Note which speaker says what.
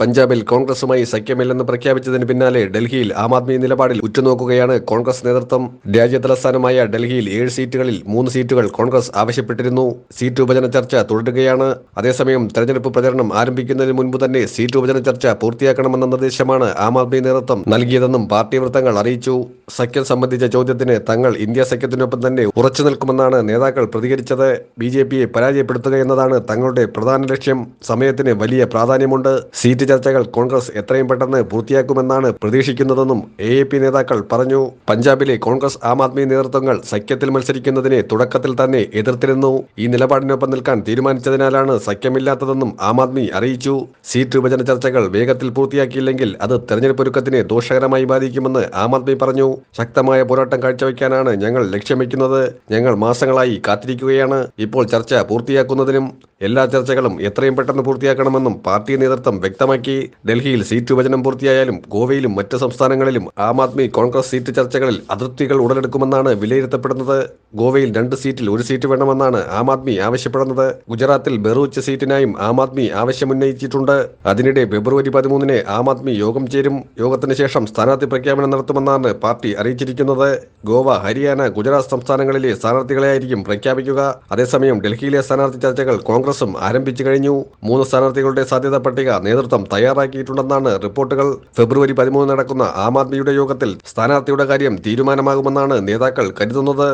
Speaker 1: പഞ്ചാബിൽ കോൺഗ്രസുമായി സഖ്യമില്ലെന്ന് പ്രഖ്യാപിച്ചതിന് പിന്നാലെ ഡൽഹിയിൽ ആം ആദ്മി നിലപാടിൽ ഉറ്റുനോക്കുകയാണ് കോൺഗ്രസ് നേതൃത്വം. രാജ്യതലസ്ഥാനമായ ഡൽഹിയിൽ ഏഴ് സീറ്റുകളിൽ മൂന്ന് സീറ്റുകൾ കോൺഗ്രസ് ആവശ്യപ്പെട്ടിരുന്നു. സീറ്റ് വിഭജന ചർച്ച തുടരുകയാണ്. അതേസമയം തെരഞ്ഞെടുപ്പ് പ്രചരണം ആരംഭിക്കുന്നതിന് മുൻപ് തന്നെ സീറ്റ് വിഭജന ചർച്ച പൂർത്തിയാക്കണമെന്ന നിർദ്ദേശമാണ് ആം ആദ്മി നേതൃത്വം നൽകിയതെന്നും പാർട്ടി വൃത്തങ്ങൾ അറിയിച്ചു. സഖ്യം സംബന്ധിച്ച ചോദ്യത്തിന് തങ്ങൾ ഇന്ത്യ സഖ്യത്തിനൊപ്പം തന്നെ ഉറച്ചു നിൽക്കുമെന്നാണ് നേതാക്കൾ പ്രതികരിച്ചത്. ബി ജെ പിയെ പരാജയപ്പെടുത്തുക എന്നതാണ് തങ്ങളുടെ പ്രധാന ലക്ഷ്യം. സമയത്തിന് വലിയ പ്രാധാന്യമുണ്ട്. സീറ്റ് ചർച്ചകൾ കോൺഗ്രസ് എത്രയും പെട്ടെന്ന് പൂർത്തിയാക്കുമെന്നാണ് പ്രതീക്ഷിക്കുന്നതെന്നും എ എ പി നേതാക്കൾ പറഞ്ഞു. പഞ്ചാബിലെ കോൺഗ്രസ് ആം ആദ്മി നേതൃത്വങ്ങൾ സഖ്യത്തിൽ മത്സരിക്കുന്നതിനെ തുടക്കത്തിൽ തന്നെ എതിർത്തിരുന്നു. ഈ നിലപാടിനൊപ്പം നിൽക്കാൻ തീരുമാനിച്ചതിനാലാണ് സഖ്യമില്ലാത്തതെന്നും ആം ആദ്മി അറിയിച്ചു. സീറ്റ് വിഭജന ചർച്ചകൾ വേഗത്തിൽ പൂർത്തിയാക്കിയില്ലെങ്കിൽ അത് തെരഞ്ഞെടുപ്പ് ഒരുക്കത്തിനെ ദോഷകരമായി ബാധിക്കുമെന്ന് ആം ആദ്മി പറഞ്ഞു. ശക്തമായ പോരാട്ടം കാഴ്ചവെക്കാനാണ് ഞങ്ങൾ ലക്ഷ്യം വയ്ക്കുന്നത്. ഞങ്ങൾ മാസങ്ങളായി കാത്തിരിക്കുകയാണ്. ഇപ്പോൾ ചർച്ച പൂർത്തിയാക്കുന്നതിനും എല്ലാ ചർച്ചകളും എത്രയും പെട്ടെന്ന് പൂർത്തിയാക്കണമെന്നും പാർട്ടി നേതൃത്വം വ്യക്തമാക്കി. ഡൽഹിയിൽ സീറ്റ് വിഭജനം പൂർത്തിയായാലും ഗോവയിലും മറ്റ് സംസ്ഥാനങ്ങളിലും ആം ആദ്മി കോൺഗ്രസ് സീറ്റ് ചർച്ചകളിൽ അതിർത്തികൾ ഉടലെടുക്കുമെന്നാണ് വിലയിരുത്തപ്പെടുന്നത്. ഗോവയിൽ രണ്ട് സീറ്റിൽ ഒരു സീറ്റ് വേണമെന്നാണ് ആം ആദ്മി ആവശ്യപ്പെടുന്നത്. ഗുജറാത്തിൽ ബെറൂച്ച് സീറ്റിനായും ആം ആദ്മി ആവശ്യമുന്നയിച്ചിട്ടുണ്ട്. അതിനിടെ ഫെബ്രുവരി പതിമൂന്നിന് ആം ആദ്മി യോഗം ചേരും. യോഗത്തിന് ശേഷം സ്ഥാനാർത്ഥി പ്രഖ്യാപനം നടത്തുമെന്നാണ് പാർട്ടി അറിയിച്ചിരിക്കുന്നത്. ഗോവ ഹരിയാന ഗുജറാത്ത് സംസ്ഥാനങ്ങളിലെ സ്ഥാനാർത്ഥികളെയായിരിക്കും പ്രഖ്യാപിക്കുക. അതേസമയം ഡൽഹിയിലെ സ്ഥാനാർത്ഥി ചർച്ചകൾ കോൺഗ്രസും ആരംഭിച്ചു കഴിഞ്ഞു. മൂന്ന് സ്ഥാനാർത്ഥികളുടെ സാധ്യതാ പട്ടിക നേതൃത്വം തയ്യാറാക്കിയിട്ടുണ്ടെന്നാണ് റിപ്പോർട്ടുകൾ. ഫെബ്രുവരി പതിമൂന്ന് നടക്കുന്ന ആം ആദ്മിയുടെ യോഗത്തിൽ സ്ഥാനാർത്ഥിയുടെ കാര്യം തീരുമാനമാകുമെന്നാണ് നേതാക്കൾ കരുതുന്നത്.